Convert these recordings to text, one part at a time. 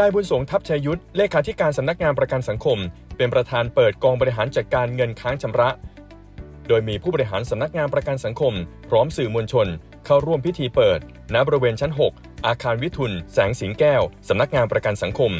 นายบุญสงทัพชัยยุทธเลขาธิการสำนักงานประกันสังคม เป็นประธานเปิดกองบริหารจัดการเงินค้างชำระ โดยมีผู้บริหารสำนักงานประกันสังคม พร้อมสื่อมวลชน เข้าร่วมพิธีเปิด ณบริเวณชั้น 6 อาคารวิทุน แสงสิงแก้วสำนักงานประกันสังคม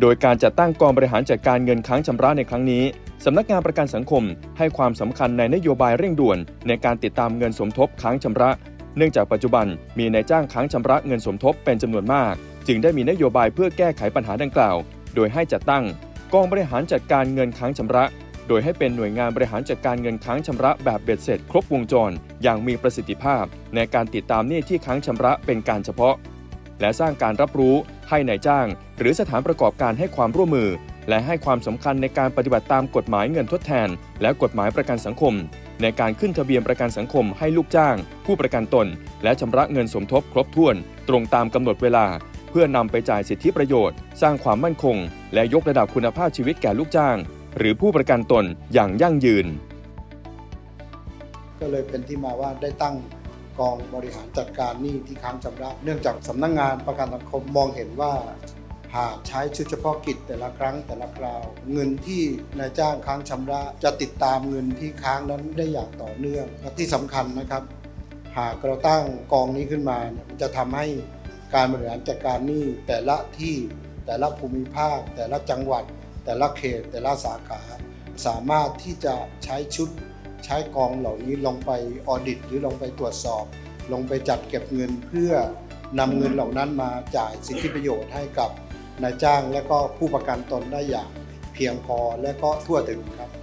โดยการจัดตั้งกองบริหารจัดการเงินค้างชำระในครั้งนี้สำนักงานประกันสังคมให้ความสำคัญในนโยบายเร่งด่วน ในการติดตามเงินสมทบค้างชำระ เนื่องจากปัจจุบันมีนายจ้างค้างชำระเงินสมทบเป็นจำนวนมาก จึงได้มีนโยบายเพื่อแก้ไขปัญหาดังกล่าว โดยให้จัดตั้ง กองบริหารจัดการเงินค้างชำระ โดยให้เป็นหน่วยงานบริหารจัดการเงินค้างชำระแบบเบ็ดเสร็จครบวงจร อย่างมีประสิทธิภาพ ในการติดตามหนี้ที่ค้างชำระเป็นการเฉพาะ และสร้างการรับรู้ให้นายจ้าง หรือสถานประกอบการให้ความร่วมมือ และให้ความสำคัญในการปฏิบัติตามกฎหมายเงินทดแทน และกฎหมายประกันสังคม ในการขึ้นทะเบียนประกันสังคมให้ลูกจ้าง ผู้ประกันตน และชำระเงินสมทบครบถ้วน ตรงตามกำหนดเวลา เพื่อนำไปจ่ายสิทธิประโยชน์ สร้างความมั่นคง และยกระดับคุณภาพชีวิตแก่ลูกจ้าง หรือผู้ประกันตนอย่างยั่งยืน ก็เลยเป็นที่มาว่าได้ตั้งกองบริหารจัดการหนี้ที่ค้างชำระ เนื่องจากสำนักงงานประกันสังคมมองเห็นว่า หากใช้ชุดเฉพาะกิจแต่ละครั้งแต่ละคราว เงินที่นายจ้างค้างชำระ จะติดตามเงินที่ค้างนั้นได้อย่างต่อเนื่องและที่สำคัญนะครับ หากเราตั้งกองนี้ขึ้นมาเนี่ยมันจะทำให้การบริหารจัดการหนี้แต่ละที่แต่ละภูมิภาค แต่ละจังหวัด แต่ละเขต แต่ละสาขา สามารถที่จะใช้ชุด ใช้กองเหล่านี้ลงไปออดิต หรือลงไปตรวจสอบ ลงไปจัดเก็บเงินเพื่อนำเงินเหล่านั้นมาจ่ายสิทธิประโยชน์ให้กับ นายจ้างและก็ผู้ประกันตนได้อย่างเพียงพอและก็ทั่วถึงครับ